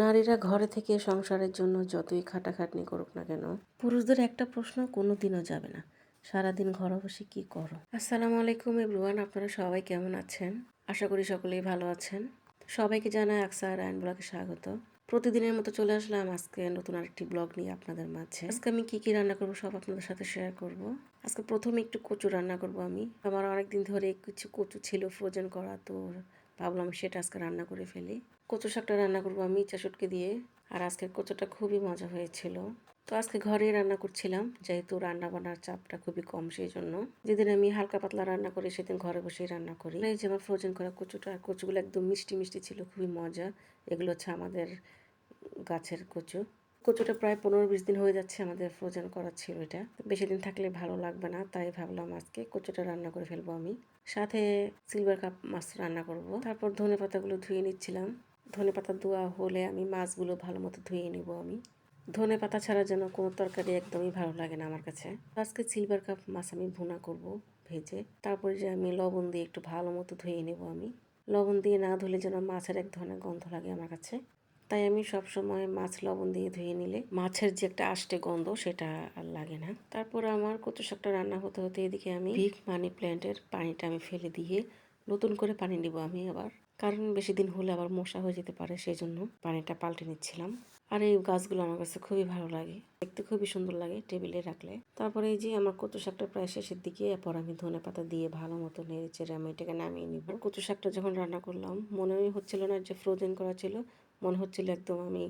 নারীরা ঘরে থেকে সংসারের জন্য যতই খাটাখাটনি করুক না কেন, পুরুষদের একটা প্রশ্ন কোনো দিনও যাবে না। সারাদিন ঘরে বসে কি করো? আসসালামু আলাইকুম এভরিওয়ান, আপনারা সবাই কেমন আছেন? আশা করি সকলেই ভালো আছেন। সবাইকে জানাই আকসার আইন ব্লগে স্বাগত। প্রতিদিনের মতো চলে আসলাম আজকে নতুন আরেকটি ব্লগ নিয়ে আপনাদের মাঝে। আজকে আমি কি কি রান্না করব সব আপনাদের সাথে শেয়ার করব। আজকে প্রথমে একটু কচু রান্না করব আমি। আমার অনেকদিন ধরে কিছু কচু ছিল ফ্রোজেন করা, তো ভাবলাম সেটা আজকে রান্না করে ফেলি। কচু শাকটা রান্না করব আমি চাশুটকে দিয়ে। আর আজকে কচুটা খুবই মজা হয়েছিল। তো আজকে ঘরেই রান্না করছিলাম, যেহেতু রান্না বান্নার চাপটা খুবই কম সেই জন্য যেদিন আমি হালকা পাতলা রান্না করি, সেদিন ঘরে বসেই রান্না করি। এই যে আমার ফ্রোজেন করা কচুটা আর কচুগুলো একদম মিষ্টি মিষ্টি ছিল, খুবই মজা। এগুলো হচ্ছে আমাদের গাছের কচু। কচুটা প্রায় পনেরো বিশ দিন হয়ে যাচ্ছে আমাদের ফ্রোজেন করা ছিল এটা। বেশি দিন থাকলে ভালো লাগবে না, তাই ভাবলাম আজকে কচুটা রান্না করে ফেলব আমি। সাথে সিলভার কাপ মাছ রান্না করব। তারপর ধনে পাতাগুলো ধুয়ে নিচ্ছিলাম। ধনে পাতা ধোয়া হলে আমি মাছগুলো ভালো মতো ধুয়ে নেব আমি। ধনে পাতা ছাড়া যেন কোনো তরকারি একদমই ভালো লাগে না আমার কাছে। আজকে সিলভার কাপ মাছ আমি ভুনা করব ভেজে। তারপরে যে আমি লবণ দিয়ে একটু ভালো মতো ধুয়ে নেব আমি। লবণ দিয়ে না ধুলে যেন মাছের এক ধরনের গন্ধ লাগে আমার কাছে। তাই আমি সব সময় মাছ লবণ দিয়ে ধুয়ে নিলে মাছের যে একটা আষ্টে গন্ধ সেটা আর লাগে না। তারপর আমার কচু শাকটা রান্না হতে হতে এদিকে আমি বিগ মানি প্ল্যান্টের পানিটা আমি ফেলে দিয়ে নতুন করে পানি নিব আমি আবার। কারণ বেশি দিন হলে আবার মশা হয়ে যেতে পারে সেই জন্য পানিটা পাল্টে নিচ্ছিলাম। আর এই গাছগুলো আমার কাছে খুবই ভালো লাগে, দেখতে খুবই সুন্দর লাগে টেবিলে রাখলে। তারপরে এই যে আমার কচু শাকটা প্রায় শেষের দিকে, এরপর আমি ধনে পাতা দিয়ে ভালো মতো নেড়ে চেড়ে আমি এটাকে নামিয়ে নিব। কচু শাকটা যখন রান্না করলাম মনেই হচ্ছিল না যে ফ্রোজেন করা ছিল মনে হচ্ছিল একদম আমি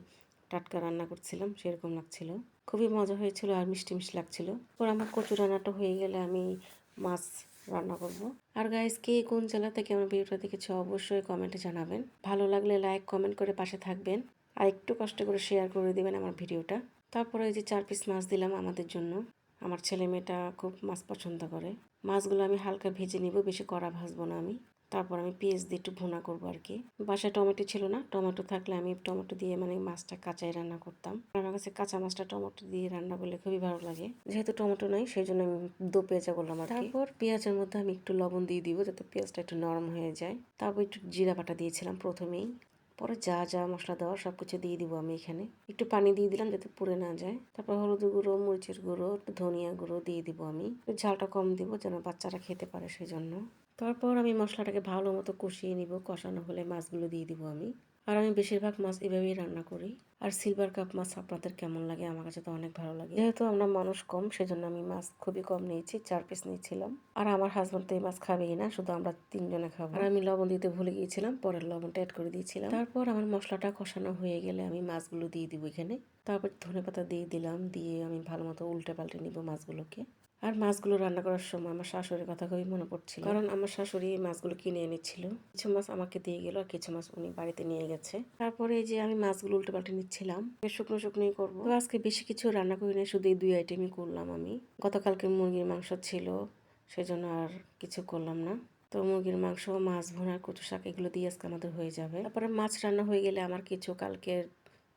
টাটকা রান্না করছিলাম, সেরকম লাগছিল। খুবই মজা হয়েছিল আর মিষ্টি মিষ্টি লাগছিল। পর আমার কচু রান্নাটা হয়ে গেলে আমি মাছ রান্না করব। আর গাইজ কে কোন জেলা থেকে আমার ভিডিওটা দেখেছে অবশ্যই কমেন্টে জানাবেন। ভালো লাগলে লাইক কমেন্ট করে পাশে থাকবেন। আর একটু কষ্ট করে শেয়ার করে দেবেন আমার ভিডিওটা। তারপরে ওই যে চার পিস মাছ দিলাম আমাদের জন্য। আমার ছেলে মেয়েটা খুব মাছ পছন্দ করে। মাছগুলো আমি হালকা ভেজে নিব, বেশি কড়া ভাজবো না আমি। তারপর আমি পেঁয়াজ দিয়ে একটু ভুনা করব আর কি। বাসায় টমেটো ছিল না, টমেটো থাকলে আমি টমেটো দিয়ে মানে মাছটা কাঁচাই রান্না করতাম। আমার কাছে কাঁচা মাছটা টমেটো দিয়ে রান্না করলে খুবই ভালো লাগে। যেহেতু টমেটো নাই, সেই জন্য আমি দু পেঁয়াজা করলাম আর তারপর পেঁয়াজের মধ্যে আমি একটু লবণ দিয়ে দিব যাতে পেঁয়াজটা একটু নরম হয়ে যায়। তারপর একটু জিরা বাটা দিয়েছিলাম প্রথমেই। পরে যা যা মশলা দেওয়া সব কিছু দিয়ে দিব আমি এখানে। একটু পানি দিয়ে দিলাম যাতে পুড়ে না যায়। তারপর হলুদ গুঁড়ো, মরিচের গুঁড়ো একটু ধনিয়া গুঁড়ো দিয়ে দিব আমি। ঝালটা কম দিব যেন বাচ্চারা খেতে পারে সেই জন্য তারপর আমি মশলাটাকে ভালো মতো কষিয়ে নিব। কষানো হলে মাছগুলো দিয়ে দিব আমি। আর আমি বেশিরভাগ মাছ এভাবেই রান্না করি। আর সিলভার কাপ মাছ আপনাদের কেমন লাগে? আমার কাছে তো অনেক ভালো লাগে। যেহেতু আমরা মানুষ কম, সেজন্য আমি মাছ খুবই কম নিয়েছি, চার পিস নিয়েছিলাম। আর আমার হাজব্যান্ড তো এই মাছ খাবেই না, শুধু আমরা তিনজনে খাব। আর আমি লবণ দিতে ভুলে গিয়েছিলাম, পরের লবণটা অ্যাড করে দিয়েছিলাম। তারপর আমার মশলাটা কষানো হয়ে গেলে আমি মাছগুলো দিয়ে দিব এখানে। তারপর ধনে পাতা দিয়ে দিলাম, দিয়ে আমি ভালো মতো উল্টে পাল্টে নিব মাছগুলোকে। আর মাছগুলো রান্না করার সময় আমার শাশুড়ির কথা খুবই মনে পড়ছিল। কারণ আমার শাশুড়ি মাছগুলো কিনে এনেছিল। কিছু মাছ আমাকে দিয়ে গেল আর কিছু মাছ উনি বাড়িতে নিয়ে গেছে। তারপরে এই যে আমি মাছগুলো উল্টে পাল্টে নিচ্ছিলাম শুকনো শুকনোই করব। আজকে বেশি কিছু রান্না করি না শুধু এই দুই আইটেমই করলাম আমি। গতকালকে মুরগির মাংস ছিল, সেজন্য আর কিছু করলাম না। তো মুরগির মাংস, মাছ ভোনা কচু শাক এগুলো দিয়ে আজকে আমাদের হয়ে যাবে। তারপরে মাছ রান্না হয়ে গেলে আমার কিছু কালকের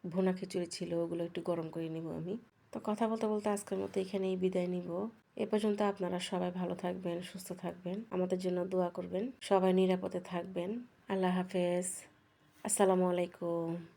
ভোনা খিচুড়ি ছিল, ওগুলো একটু গরম করে নিব আমি। তো কথা বলতে বলতে আজকের মতো এখানেই বিদায় নিব। এ পর্যন্ত আপনারা সবাই ভালো থাকবেন, সুস্থ থাকবেন, আমাদের জন্য দোয়া করবেন, সবাই নিরাপদে থাকবেন। আল্লাহ হাফেজ। আসসালামু আলাইকুম।